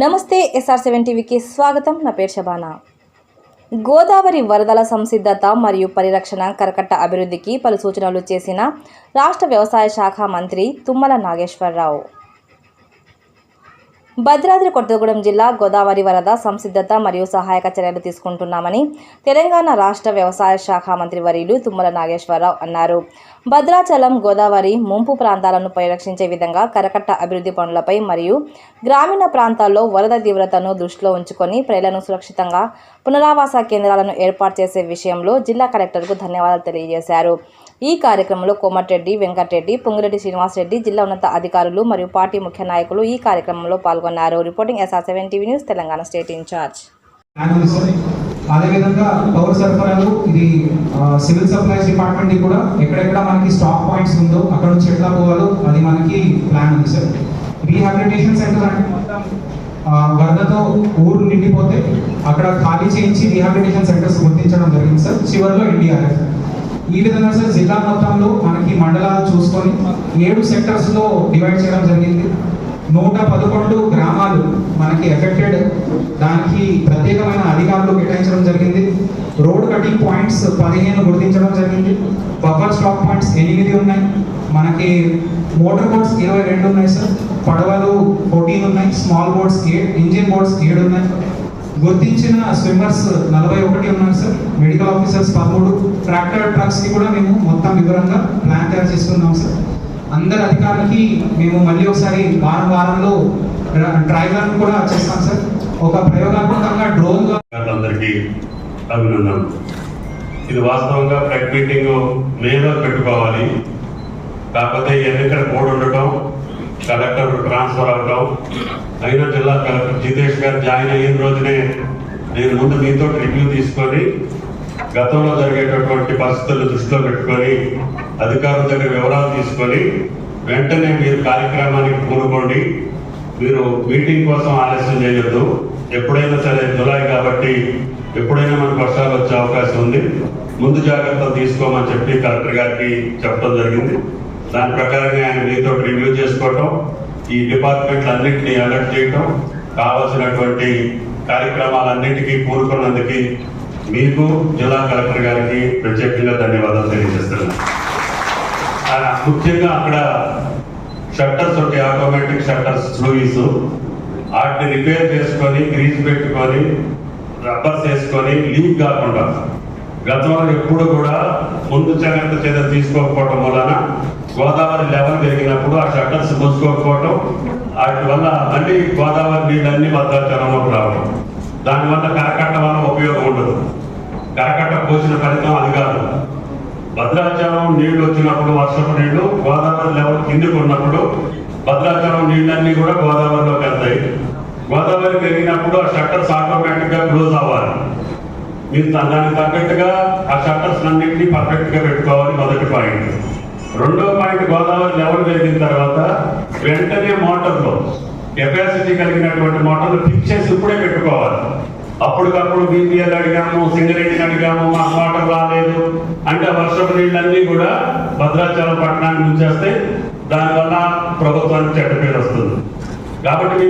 నమస్తే SR seven టీవీకి స్వాగతం. నా పేరు శబానా. గోదావరి వరదల సంసిద్ధత మరియు పరిరక్షణ కరకట్ట అభివృద్ధికి పలు సూచనలు చేసిన రాష్ట్ర వ్యవసాయ శాఖ మంత్రి తుమ్మల నాగేశ్వరరావు. భద్రాద్రి కొత్తగూడెం జిల్లా గోదావరి వరద సంసిద్ధత మరియు సహాయక చర్యలు తీసుకుంటున్నామని తెలంగాణ రాష్ట్ర వ్యవసాయ శాఖ మంత్రి వర్యులు తుమ్మల నాగేశ్వరరావు అన్నారు. భద్రాచలం గోదావరి ముంపు ప్రాంతాలను పరిరక్షించే విధంగా కరకట్ట అభివృద్ధి పనులపై మరియు గ్రామీణ ప్రాంతాల్లో వరద తీవ్రతను దృష్టిలో ఉంచుకొని ప్రజలను సురక్షితంగా పునరావాస కేంద్రాలను ఏర్పాటు చేసే విషయంలో జిల్లా కలెక్టర్కు ధన్యవాదాలు తెలియజేశారు. ఈ కార్యక్రమంలో కోమటిరెడ్డి వెంకటరెడ్డి పొంగిరెడ్డి శ్రీనివాసరెడ్డి జిల్లా ఉన్నత అధికారులు మరియు పార్టీ ముఖ్య నాయకులు ఈ కార్యక్రమంలో పాల్గొన్నారు. Reporting SR seven TV news Telangana state incharge అదేవిధంగా పౌర సరఫరాలు ఇది సివిల్ సప్లైస్ డిపార్ట్మెంట్ కూడా ఎక్కడెక్కడ మనకి స్టాక్ పాయింట్స్ ఉందో అక్కడ నుంచి ఎట్లా పోవాలో అది మనకి ప్లాన్ ఉంది సార్. రీహాబిలిటేషన్ సెంటర్ అంటే మొత్తం వరదతో ఊరు నిండిపోతే అక్కడ ఖాళీ చేయించి రీహాబిలిటేషన్ సెంటర్స్ గుర్తించడం జరిగింది సార్. చివరిలో ఎన్డీఆర్ఎఫ్ ఈ విధంగా సార్ జిల్లా మొత్తంలో మనకి మండలాలు చూసుకొని ఏడు సెక్టర్స్లో డివైడ్ చేయడం జరిగింది. నూట పదకొండు గ్రామాలు మనకి ఎఫెక్టెడ్ దానికి ప్రత్యేకమైన అధికారులు కేటాయించడం జరిగింది. రోడ్ కటింగ్ పాయింట్స్ పదిహేను గుర్తించడం జరిగింది. బఫర్ స్టాక్ పాయింట్స్ ఎనిమిది ఉన్నాయి. మనకి మోటార్ బోట్స్ ఇరవై రెండు ఉన్నాయి సార్. పడవలు ఫోర్టీన్ ఉన్నాయి. స్మాల్ బోట్స్ ఏడు ఇంజిన్ బోట్స్ ఏడు ఉన్నాయి. గుర్తించిన స్విమ్మర్స్ నలభై ఒకటి ఉన్నారు సార్. మెడికల్ ఆఫీసర్స్ పదమూడు. ట్రాక్టర్ ట్రక్స్కి కూడా మేము మొత్తం వివరంగా ప్లాన్ తయారు చేస్తున్నాం సార్. అందరి అధికారులకి మేము మళ్ళీ ఒకసారి వారం వారంలో డ్రైవర్ కూడా చేస్తాం సార్. ఒక ప్రయోగాత్మకంగా డ్రోన్ అందరికీ అభినందనలు. ఇది వాస్తవంగా ప్రెగ్ మీటింగ్ మేలో పెట్టుకోవాలి. కాకపోతే ఎన్నికల కోడ్ ఉండటం కలెక్టర్ ట్రాన్స్ఫర్ అవటం అయినా జిల్లా కలెక్టర్ జితేష్ గారు జాయిన్ అయిన రోజునే నేను ముందు మీతో రివ్యూ తీసుకొని గతంలో జరిగేటటువంటి పరిస్థితులు దృష్టిలో పెట్టుకొని అధికారుల దగ్గర వివరాలు తీసుకొని వెంటనే మీరు కార్యక్రమానికి పూనుకోండి. మీరు మీటింగ్ కోసం ఆలస్యం చేయొద్దు. ఎప్పుడైనా సరే జులై కాబట్టి ఎప్పుడైనా మనకు వర్షాలు వచ్చే అవకాశం ఉంది. ముందు జాగ్రత్తలు తీసుకోమని చెప్పి కలెక్టర్ గారికి చెప్పడం జరిగింది. దాని ప్రకారంగా ఆయన మీతో రివ్యూ చేసుకోవటం ఈ డిపార్ట్మెంట్లు అన్నింటినీ అలర్ట్ చేయటం కావాల్సినటువంటి కార్యక్రమాలన్నింటికీ పూనుకున్నందుకు మీకు జిల్లా కలెక్టర్ గారికి ప్రత్యేకంగా ధన్యవాదాలు తెలియజేస్తున్నాను. ముఖ్యంగా అక్కడ షట్టర్స్ ఉంటాయి ఆటోమేటిక్ షట్టర్స్ స్లూయిస్ వాటిని రిపేర్ చేసుకొని గ్రీజ్ పెట్టుకొని రబ్బర్స్ వేసుకొని లీక్ కాకుండా గతంలో ఎప్పుడు కూడా ముందు జాగ్రత్త చర్య తీసుకోకపోవడం వలన గోదావరి లెవెల్ పెరిగినప్పుడు ఆ షట్టర్స్ మూసుకోకపోవటం వాటి వల్ల మళ్ళీ గోదావరి నీళ్ళన్నీ భద్రాచలంలోకి రావడం దానివల్ల కరకట్ట వల్ల ఉపయోగం ఉండదు. కరకట్ట పోసిన ఫలితం అది కాదు. భద్రాచలం నీళ్ళు వచ్చినప్పుడు వర్షపు నీళ్ళు గోదావరి లెవెల్ కిందికి ఉన్నప్పుడు భద్రాచలం నీళ్ళన్నీ కూడా గోదావరిలోకి వెళ్తాయి. గోదావరి పెరిగినప్పుడు ఆ షట్టర్స్ ఆటోమేటిక్గా క్లోజ్ అవ్వాలి. మీరు దా- దానికి తగ్గట్టుగా ఆ షట్టర్స్ అన్నింటినీ పర్ఫెక్ట్గా పెట్టుకోవాలి మొదటి పాయింట్ రెండో పాయింట్ గోదావరి లెవెల్ పెరిగిన తర్వాత వెంటనే మోటార్లో కెపాసిటీ కలిగినటువంటి మోటార్లు ఫిక్స్ చేసి ఇప్పుడే పెట్టుకోవాలి. అప్పటికప్పుడు బీపీఎల్ అడిగాము సింగరేణిని అడిగాము మా మోటార్ రాలేదు. అంటే వర్షపు నీళ్ళన్నీ కూడా భద్రాచలం పట్టణానికి ఉంచేస్తే దానివల్ల ప్రభుత్వానికి చెడ్డ పేరు వస్తుంది. కాబట్టి